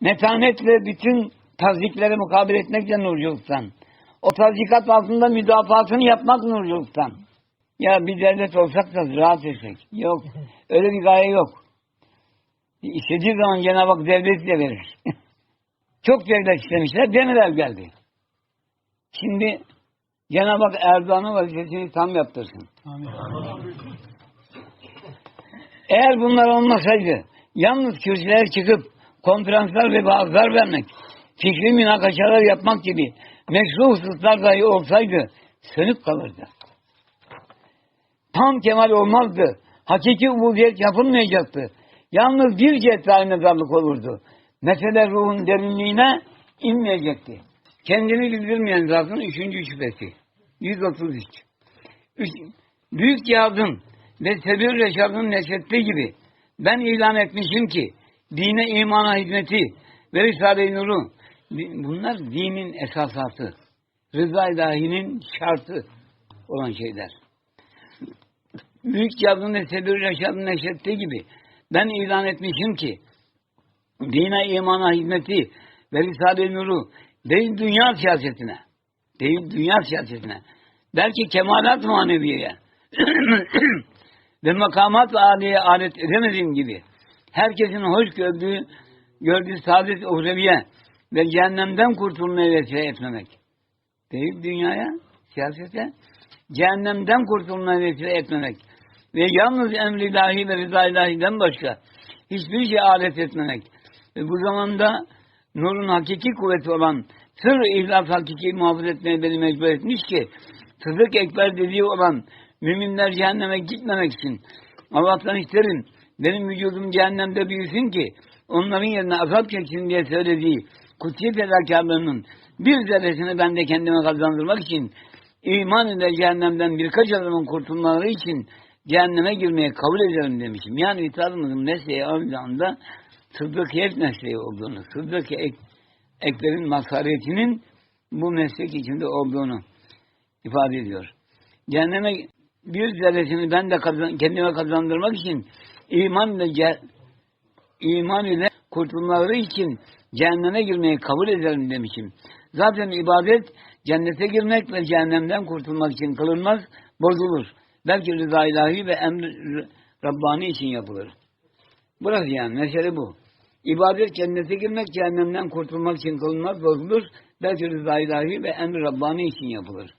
metanetle bütün taziklere mukabele etmek de nurculuktan. O tazikat altında müdafaasını yapmak nurculuktan. Ya bir devlet olsak da rahat etsek. Yok. Öyle bir gaye yok. İstediği zaman Cenab-ı Hak devleti de verir. Çok devlet istemişler. Demirel geldi. Şimdi Cenab-ı Hak Erdoğan'ın vazifesini tam yaptırsın. Eğer bunlar olmasaydı yalnız kürsülere çıkıp konferanslar ve vaazlar vermek, fikri münakaşalar yapmak gibi meşru hususlar dahi olsaydı sönük kalırdı. Tam kemal olmazdı. Hakiki ubudiyet yapılmayacaktı. Yalnız bir cetvel mezarlık olurdu. Mesele ruhun derinliğine inmeyecekti. Kendini bildirmeyen zatın üçüncü şüphesi. 133. Üç, büyük cihazın ve sebir reşadın neşettiği gibi ben ilan etmişim ki dine imana hizmeti ve Risale-i Nur'u bunlar dinin esasatı. Rıza ilahinin şartı olan şeyler. Büyük cihazın ve sebir reşadın neşettiği gibi ben ilan etmişim ki dine imana hizmeti ve Risale-i Nur'u değil dünya siyasetine değil dünya siyasetine belki kemalat maneviyeye ve makamat aliye alet edemediğim gibi herkesin hoş gördüğü gördüğü saadet uhreviye ve cehennemden kurtulmayı vesile etmemek. Değil dünyaya, siyasete. Cehennemden kurtulmayı vesile etmemek. Ve yalnız emri ilahi ve rıza ilahiden başka hiçbir şey alet etmemek. Ve bu zamanda nurun hakiki kuvveti olan sır ihlas hakiki muhafaza etmeye beni mecbur etmiş ki Sıddık Ekber dediği olan müminler cehenneme gitmemek için Allah'tan isterim benim vücudum cehennemde büyüsün ki onların yerine azap çeksin diye söylediği kutsi fedakarlığının bir zerresini ben de kendime kazandırmak için iman ile cehennemden birkaç adamın kurtulmaları için cehenneme girmeye kabul ederim demişim. Yani İthalımızın mesleği aynı anda Sıddık Hep mesleği olduğunu, Sıddık Ek, Ekber'in masaretinin bu meslek içinde olduğunu ifade ediyor. Cehenneme bir zerresini ben de kazan, kendime kazandırmak için iman ile iman ile kurtulmaları için cehenneme girmeyi kabul ederim demişim. Zaten ibadet cennete girmek ve cehennemden kurtulmak için kılınmaz, bozulur. Belki rıza ilahi ve emr Rabbani için yapılır. Burası yani mesele bu. İbadet cennete girmek, cehennemden kurtulmak için kılınmaz, bozulur. Belki rıza ilahi ve emr Rabbani için yapılır.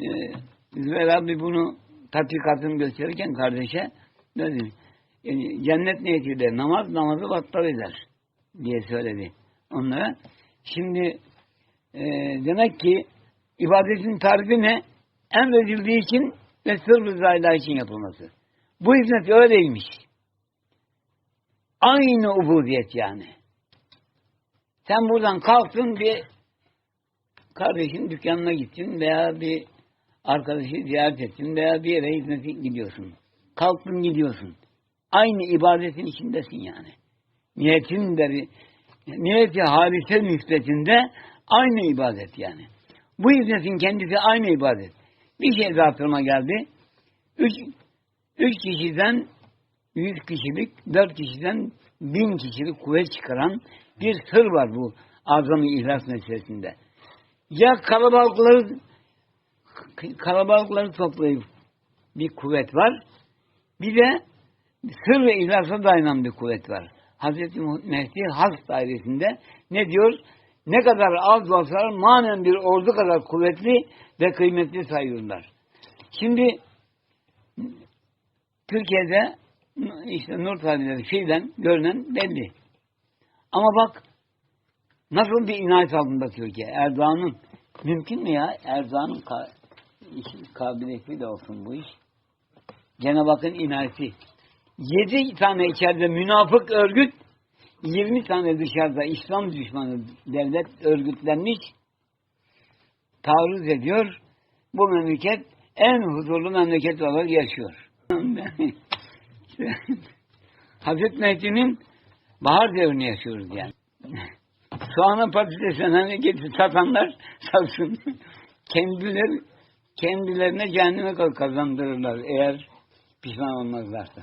Ee, Zübeyir abi bunu tatbikatını gösterirken kardeşe dedi. Yani cennet niyetiyle namaz namazı battal eder diye söyledi onlara. Şimdi e, demek ki ibadetin tarifi ne? Emredildiği için ve sırf rızayla için yapılması. Bu hizmet öyleymiş. Aynı ubudiyet yani. Sen buradan kalktın bir kardeşin dükkanına gittin veya bir arkadaşı ziyaret ettin veya bir yere hizmete gidiyorsun. Kalktın gidiyorsun. Aynı ibadetin içindesin yani. Niyetin de niyeti halise müsbetinde aynı ibadet yani. Bu hizmetin kendisi aynı ibadet. Bir şey daha geldi. Üç, üç kişiden yüz kişilik, dört kişiden bin kişilik kuvvet çıkaran bir sır var bu azam-ı ihlas meselesinde. Ya kalabalıkları kalabalıkları toplayıp bir kuvvet var. Bir de sır ve ihlasa dayanan bir kuvvet var. Hazreti Mehdi Has dairesinde ne diyor? Ne kadar az olsalar manen bir ordu kadar kuvvetli ve kıymetli sayıyorlar. Şimdi Türkiye'de işte Nur tabileri şeyden görünen belli. Ama bak nasıl bir inayet altında Türkiye. Erdoğan'ın mümkün mü ya? Erdoğan'ın ka kabiliyeti de olsun bu iş. Cenab-ı Hakk'ın inayeti. Yedi tane içeride münafık örgüt, yirmi tane dışarıda İslam düşmanı devlet örgütlenmiş, taarruz ediyor. Bu memleket en huzurlu memleket olarak yaşıyor. Hazreti Mehdi'nin bahar devrini yaşıyoruz yani. Soğana patatesle memleketi satanlar satsın. Kendileri, kendilerine cehenneme kazandırırlar eğer pişman olmazlarsa.